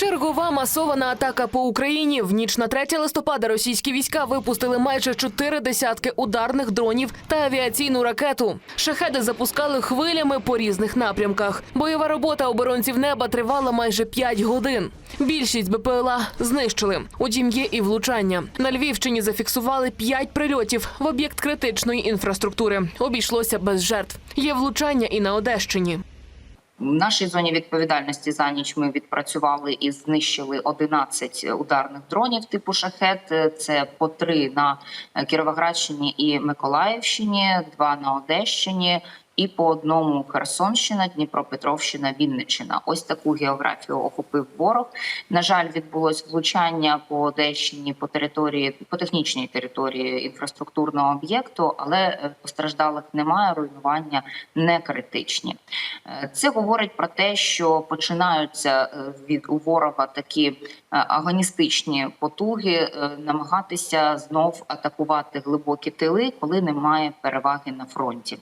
Чергова масована атака по Україні. В ніч на 3 листопада російські війська випустили майже чотири десятки ударних дронів та авіаційну ракету. Шахеди запускали хвилями по різних напрямках. Бойова робота оборонців неба тривала майже 5 годин. Більшість БПЛА знищили. Утім, є і влучання. На Львівщині зафіксували 5 прильотів в об'єкт критичної інфраструктури. Обійшлося без жертв. Є влучання і на Одещині. В нашій зоні відповідальності за ніч ми відпрацювали і знищили 11 ударних дронів типу шахет. Це по три на Кіровоградщині і Миколаївщині, два на Одещині. І по одному Херсонщина, Дніпропетровщина, Вінниччина. Ось таку географію охопив ворог. На жаль, відбулось влучання по Одещині по території по технічній території інфраструктурного об'єкту, але е, постраждалих немає. Руйнування не критичні. Е, Це говорить про те, що починаються е, від у ворога такі агоністичні потуги намагатися знов атакувати глибокі тили, коли немає переваги на фронті.